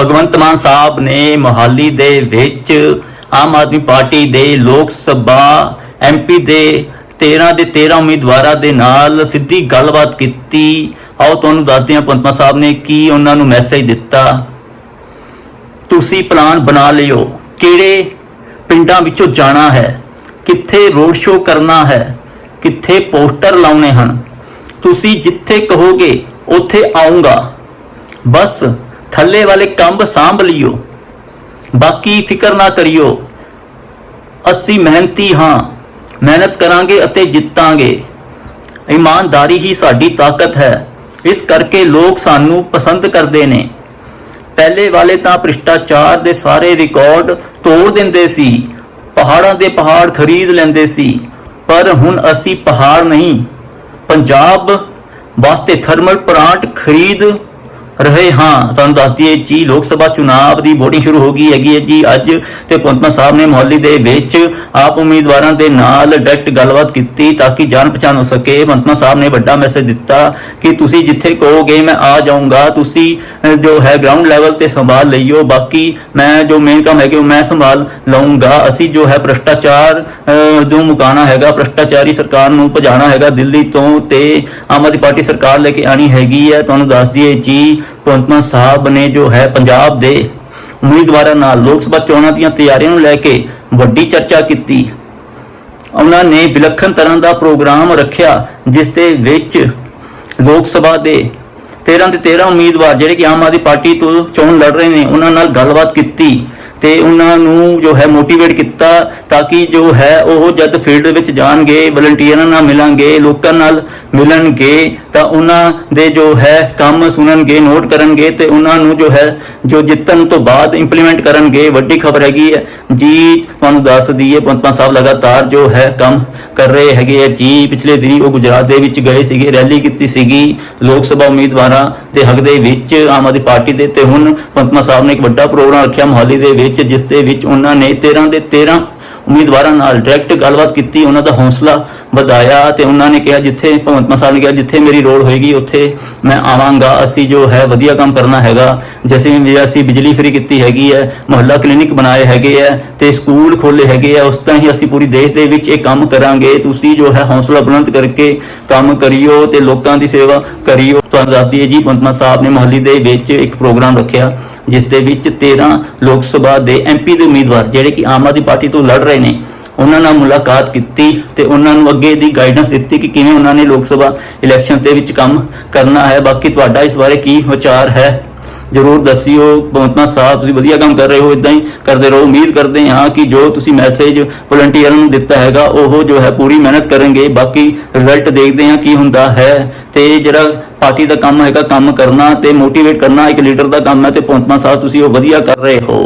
ਭਗਵੰਤ ਮਾਨ ਸਾਹਿਬ ਨੇ ਮੋਹਾਲੀ ਦੇ ਵਿੱਚ ਆਮ ਆਦਮੀ ਪਾਰਟੀ ਦੇ ਲੋਕ ਸਭਾ ਐਮਪੀ ਦੇ 13 ਦੇ 13 ਉਮੀਦਵਾਰਾਂ ਦੇ ਨਾਲ ਸਿੱਧੀ ਗੱਲਬਾਤ ਕੀਤੀ। ਆਓ ਤੁਹਾਨੂੰ ਦੱਸਦੇ ਹਾਂ ਪੰਤਮਾ ਸਾਹਿਬ ਨੇ ਕੀ ਉਹਨਾਂ ਨੂੰ ਮੈਸੇਜ ਦਿੱਤਾ। ਤੁਸੀਂ ਪਲਾਨ ਬਣਾ ਲਿਓ, ਕਿਹੜੇ ਪਿੰਡਾਂ ਵਿੱਚੋਂ ਜਾਣਾ ਹੈ, ਕਿੱਥੇ ਰੋਡ ਸ਼ੋਅ ਕਰਨਾ ਹੈ, ਕਿੱਥੇ ਪੋਸਟਰ ਲਾਉਣੇ ਹਨ। ਤੁਸੀਂ ਜਿੱਥੇ ਕਹੋਗੇ, ਉੱਥੇ ਆਉਂਗਾ ਬਸ ਥੱਲੇ ਵਾਲੇ ਕੰਬ ਸਾਂਭ ਲਿਓ। ਬਾਕੀ ਫਿਕਰ ਨਾ ਕਰਿਓ। ਅਸੀਂ ਮਿਹਨਤੀ ਹਾਂ। ਮਿਹਨਤ ਕਰਾਂਗੇ ਅਤੇ ਜਿੱਤਾਂਗੇ। ਇਮਾਨਦਾਰੀ ਹੀ ਸਾਡੀ ਤਾਕਤ ਹੈ। ਇਸ ਕਰਕੇ ਲੋਕ ਸਾਨੂੰ ਪਸੰਦ ਕਰਦੇ ਨੇ। ਪਹਿਲੇ ਵਾਲੇ ਤਾਂ ਭ੍ਰਿਸ਼ਟਾਚਾਰ ਦੇ ਸਾਰੇ ਰਿਕਾਰਡ ਤੋੜ ਦਿੰਦੇ ਸੀ। ਪਹਾੜਾਂ ਦੇ ਪਹਾੜ ਖਰੀਦ ਲੈਂਦੇ ਸੀ। ਪਰ ਹੁਣ ਅਸੀਂ ਪਹਾੜ ਨਹੀਂ। ਪੰਜਾਬ ਵਾਸਤੇ ਥਰਮਲ ਪਲਾਂਟ ਖਰੀਦ ਰਹੇ ਹਾਂ। ਤੁਹਾਨੂੰ ਦੱਸ ਦਈਏ ਜੀ, ਲੋਕ ਸਭਾ ਚੁਣਾਵ ਦੀ VOTING ਸ਼ੁਰੂ ਹੋ ਗਈ ਹੈਗੀ ਹੈ ਜੀ ਅੱਜ ਤੇ ਪੰਤਮਾ ਸਾਹਿਬ ਨੇ ਮੁਹੱਲੀ ਦੇ ਵਿੱਚ ਆਪ ਉਮੀਦਵਾਰਾਂ ਦੇ ਨਾਲ ਡਾਇਰੈਕਟ ਗੱਲਬਾਤ ਕੀਤੀ ਤਾਂ ਕਿ ਜਾਣ ਪਛਾਣ ਹੋ ਸਕੇ। ਪੰਤਮਾ ਸਾਹਿਬ ਨੇ ਵੱਡਾ ਮੈਸੇਜ ਦਿੱਤਾ ਕਿ ਤੁਸੀਂ ਜਿੱਥੇ ਕਹੋਗੇ ਮੈਂ ਆ ਜਾਊਂਗਾ। ਤੁਸੀਂ ਜੋ ਹੈ ਗਰਾਊਂਡ ਲੈਵਲ ਤੇ ਸੰਭਾਲ ਲਈਓ। ਬਾਕੀ ਮੈਂ ਜੋ ਮੇਨ ਕੰਮ ਹੈਗੇ ਉਹ ਮੈਂ ਸੰਭਾਲ ਲਵਾਂਗਾ ਅਸੀਂ ਜੋ ਹੈ ਭ੍ਰਿਸ਼ਟਾਚਾਰ ਜੋ ਮੁਕਾਣਾ ਹੈਗਾ, ਭ੍ਰਿਸ਼ਟਾਚਾਰੀ ਸਰਕਾਰ ਨੂੰ ਭਜਾਣਾ ਹੈਗਾ ਦਿੱਲੀ ਤੋਂ ਤੇ ਆਮ ਆਦਮੀ ਪਾਰਟੀ ਸਰਕਾਰ ਲੈ ਕੇ ਆਣੀ ਹੈਗੀ ਹੈ। ਤੁਹਾਨੂੰ ਦੱਸ ਦਈਏ ਜੀ ਭਗਵੰਤ ਸਾਹਿਬ ਨੇ ਜੋ ਹੈ ਪੰਜਾਬ ਦੇ ਉਮੀਦਵਾਰਾਂ ਨਾਲ ਲੋਕ ਸਭਾ ਚੋਣਾਂ ਦੀਆਂ ਤਿਆਰੀਆਂ ਨੂੰ ਲੈ ਕੇ ਵੱਡੀ ਚਰਚਾ ਕੀਤੀ। ਉਹਨਾਂ ਨੇ ਵਿਲੱਖਣ ਤਰ੍ਹਾਂ ਦਾ ਪ੍ਰੋਗਰਾਮ ਰੱਖਿਆ, ਜਿਸ ਦੇ ਵਿੱਚ ਲੋਕ ਸਭਾ ਦੇ 13 ਦੇ 13 ਉਮੀਦਵਾਰ ਜਿਹੜੇ ਕਿ ਆਮ ਆਦਮੀ ਪਾਰਟੀ ਤੋਂ ਚੋਣ ਲੜ ਰਹੇ ਨੇ, ਉਹਨਾਂ ਨਾਲ ਗੱਲਬਾਤ ਕੀਤੀ ਤੇ ਉਹਨਾਂ ਨੂੰ ਜੋ ਹੈ ਮੋਟੀਵੇਟ ਕੀਤਾ ਤਾਂ ਕਿ ਜੋ ਹੈ ਉਹ ਜਦ ਫੀਲਡ ਵਿੱਚ ਜਾਣਗੇ ਵਲੰਟੀਅਰਾਂ ਨਾਲ ਮਿਲਾਂਗੇ, ਲੋਕਾਂ ਨਾਲ ਮਿਲਣਗੇ, ਤਾਂ ਉਹਨਾਂ ਦੇ ਜੋ ਹੈ ਕੰਮ ਸੁਣਨਗੇ ਨੋਟ ਕਰਨਗੇ ਤੇ ਉਹਨਾਂ ਨੂੰ ਜੋ ਹੈ, ਜੋ ਜਿੱਤਣ ਤੋਂ ਬਾਅਦ ਇੰਪਲੀਮੈਂਟ ਕਰਨਗੇ, ਵੱਡੀ ਖਬਰ ਹੈਗੀ ਹੈ। ਜੀ ਤੁਹਾਨੂੰ ਦੱਸ ਦਈਏ ਪੰਤਾਂ ਸਾਹਿਬ ਲਗਾਤਾਰ ਜੋ ਹੈ ਕੰਮ ਕਰ ਰਹੇ ਹੈਗੇ ਆ। ਜੀ ਪਿਛਲੇ ਦਿਨੀ ਉਹ ਗੁਜਰਾਤ ਦੇ ਵਿੱਚ ਗਏ ਸੀਗੇ ਰੈਲੀ ਕੀਤੀ ਸੀਗੀ ਲੋਕ ਸਭਾ ਉਮੀਦਵਾਰਾਂ ਦੇ ਹੱਕ ਦੇ ਵਿੱਚ, ਆਮ ਆਦਮੀ ਪਾਰਟੀ ਦੇ ਤੇ ਹੁਣ ਪੰਤਮਾ ਸਾਹਿਬ ਨੇ ਇੱਕ ਵੱਡਾ ਪ੍ਰੋਗਰਾਮ ਰੱਖਿਆ ਮੋਹਾਲੀ ਦੇ ਵਿੱਚ, ਜਿਸ ਦੇ ਵਿੱਚ ਉਹਨਾਂ ਨੇ 13 ਦੇ 13 ਉਮੀਦਵਾਰਾਂ ਨਾਲ ਡਾਇਰੈਕਟ ਗੱਲਬਾਤ ਕੀਤੀ, ਉਹਨਾਂ ਦਾ ਹੌਸਲਾ ਵਧਾਇਆ ਤੇ ਉਹਨਾਂ ਨੇ ਕਿਹਾ ਜਿੱਥੇ ਭਗਵੰਤ ਮਾਨ ਨੇ ਕਿਹਾ, ਜਿੱਥੇ ਮੇਰੀ ਲੋੜ ਹੋਏਗੀ, ਉੱਥੇ ਮੈਂ ਆਵਾਂਗਾ। ਅਸੀਂ ਜੋ ਹੈ, ਵਧੀਆ ਕੰਮ ਕਰਨਾ ਹੈਗਾ। ਜਿਵੇਂ ਵੀ ਅਸੀਂ ਬਿਜਲੀ ਫਰੀ ਕੀਤੀ ਹੈਗੀ ਹੈ, ਮੁਹੱਲਾ ਕਲੀਨਿਕ ਬਣਾਏ ਹੈਗੇ ਆ ਤੇ ਸਕੂਲ ਖੋਲੇ ਹੈਗੇ ਆ ਉਸ ਤਰ੍ਹਾਂ ਹੀ ਅਸੀਂ ਪੂਰੀ ਦੇਸ਼ ਦੇ ਵਿੱਚ ਇਹ ਕੰਮ ਕਰਾਂਗੇ। ਤੁਸੀਂ ਜੋ ਹੈ, ਹੌਸਲਾ ਬੁਲੰਦ ਕਰਕੇ ਕੰਮ ਕਰਿਓ ਤੇ ਲੋਕਾਂ ਦੀ ਸੇਵਾ ਕਰਿਓ। ਤੁਹਾਨੂੰ ਦੱਸਦੀ ਦਈਏ ਜੀ, ਭਗਵੰਤ ਮਾਨ ਸਾਹਿਬ ਨੇ ਮੁਹੱਲੀ ਦੇ ਵਿੱਚ ਇੱਕ ਪ੍ਰੋਗਰਾਮ ਰੱਖਿਆ। ਜਿਸ ਦੇ ਵਿੱਚ 13 ਲੋਕ ਸਭਾ ਦੇ ਐਮਪੀ ਦੇ ਉਮੀਦਵਾਰ ਜਿਹੜੇ ਕਿ ਆਮ ਆਦਮੀ ਪਾਰਟੀ ਤੋਂ ਲੜ ਰਹੇ ਨੇ, ਉਹਨਾਂ ਨਾਲ ਮੁਲਾਕਾਤ ਕੀਤੀ ਤੇ ਉਹਨਾਂ ਨੂੰ ਅੱਗੇ ਦੀ ਗਾਈਡੈਂਸ ਦਿੱਤੀ ਕਿ ਕਿਵੇਂ ਉਹਨਾਂ ਨੇ ਲੋਕ ਸਭਾ ਇਲੈਕਸ਼ਨ ਦੇ ਵਿੱਚ ਕੰਮ ਕਰਨਾ ਹੈ। ਬਾਕੀ ਤੁਹਾਡਾ ਇਸ ਬਾਰੇ ਕੀ ਵਿਚਾਰ ਹੈ? ਜਰੂਰ ਦੱਸਿਓ, ਭਗਵੰਤ ਸਾਹਿਬ, ਤੁਸੀਂ ਵਧੀਆ ਕੰਮ ਕਰ ਰਹੇ ਹੋ ਇਦਾਂ ਹੀ ਕਰਦੇ ਰਹੋ। ਉਮੀਦ ਕਰਦੇ ਹਾਂ ਕਿ ਜੋ ਤੁਸੀਂ ਮੈਸੇਜ ਵਲੰਟੀਅਰਾਂ ਨੂੰ ਦਿੱਤਾ ਹੈਗਾ, ਉਹ ਜੋ ਹੈ ਪੂਰੀ ਮਿਹਨਤ ਕਰਨਗੇ। ਬਾਕੀ ਰਿਜ਼ਲਟ ਦੇਖਦੇ ਹਾਂ ਕੀ ਹੁੰਦਾ ਹੈ ਤੇ ਜਿਹੜਾ ਪਾਰਟੀ ਦਾ ਕੰਮ ਹੈਗਾ, ਕੰਮ ਕਰਨਾ ਤੇ ਮੋਟੀਵੇਟ ਕਰਨਾ, ਇੱਕ ਲੀਡਰ ਦਾ ਕੰਮ ਹੈ ਤੇ ਭਗਵੰਤ ਸਾਹਿਬ, ਤੁਸੀਂ ਉਹ ਵਧੀਆ ਕਰ ਰਹੇ ਹੋ।